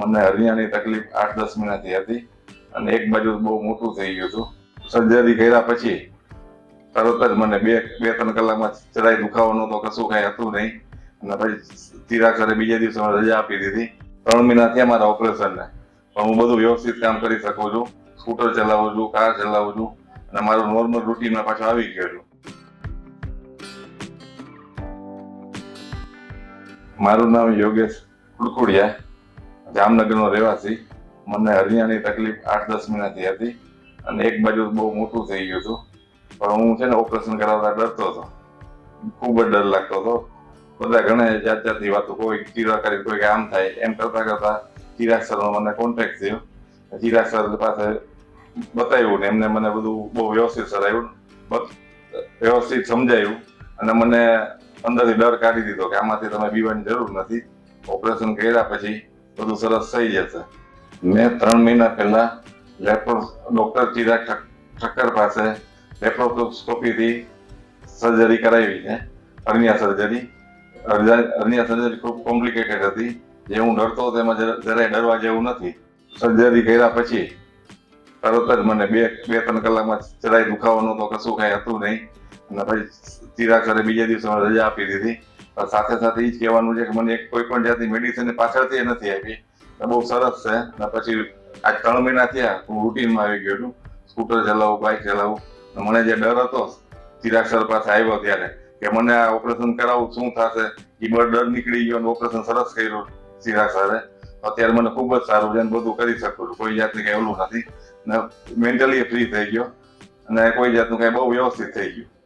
મને હરિયાની તકલીફ આઠ દસ મહિનાથી હતી અને એક બાજુ બહુ મોટું થઈ ગયું હતું. સર્જરી કર્યા પછી તરત જ મને બે બે, ત્રણ કલાકમાં ચડાઈ દુખાવાનું તો કશું કાંઈ હતું નહીં. અને પછી તિરાસરે બીજા દિવસે રજા આપી દીધી. ત્રણ મહિના થયા મારા ઓપરેશનને. પણ હું બધું વ્યવસ્થિત કામ કરી શકું છું. સ્કૂટર ચલાવું છું, કાર ચલાવું છું. અને મારું નોર્મલ રૂટીનમાં પાછું આવી ગયો છું. મારું નામ યોગેશ કુડકુડિયા જામનગરનો રહેવાસી. મને હરિયાની તકલીફ આઠ દસ મહિનાથી હતી અને એક બાજુ બહુ મોટું થઈ ગયું હતું. પણ હું છે ને ઓપરેશન કરાવતા ડરતો હતો. ખૂબ જ ડર લાગતો હતો. બધા ઘણા જાત જાતની વાતો, કોઈ ચીરા કરી કોઈ આમ થાય એમ કરતા કરતા ચિરાગ સરનો મને કોન્ટેક્ટ થયો. ચિરાગ સર પાસે બતાવ્યું ને એમને મને બધું બહુ વ્યવસ્થિત સર આવ્યું વ્યવસ્થિત સમજાયું અને મને અંદરથી ડર કાઢી દીધો કે આમાંથી તમે બીવાની જરૂર નથી. ઓપરેશન કર્યા પછી બધું સરસ થઈ જશે. મેં ત્રણ મહિના પહેલા લેપ્રો ડોક્ટર ચિરાગ ઠક- ઠક્કર પાસે લેપ્રોસ્કોપીથી સર્જરી કરાવી છે, અર્નિયા સર્જરી અર્નિયા સર્જરી ખૂબ કોમ્પ્લિકેટેડ હતી. જે હું ડરતો હતો એમાં જરાય ડરવા જેવું નથી. સર્જરી કર્યા પછી તરત જ મને બે બે, ત્રણ કલાકમાં જરાય દુખાવાનું તો કશું કાંઈ હતું નહીં. અને પછી તિરાસરે બીજા દિવસે રજા આપી દીધી. સાથે સાથે એ જ કહેવાનું છે કે મને કોઈ પણ જાતની મેડિસિન પાછળથી નથી આપી. બહુ સરસ છે. અને પછી આજ ત્રણ મહિના થયા, હું રૂટીનમાં આવી ગયો છું. સ્કૂટર ચલાવું બાઇક ચલાવું. મને જે ડર હતો ચિરાગ પાસે આવ્યો ત્યારે, કે મને આ ઓપરેશન કરાવવું શું થશે? એ બધો ડર નીકળી ગયો અને ઓપરેશન સરસ કર્યું ચિરાગ સરે અત્યારે મને ખૂબ જ સારું છે બધું કરી શકું છું. કોઈ જાતનું કંઈ ઓલું નથી. ને મેન્ટલી ફ્રી થઈ ગયો. અને કોઈ જાતનું કંઈ બહુ વ્યવસ્થિત થઈ ગયું.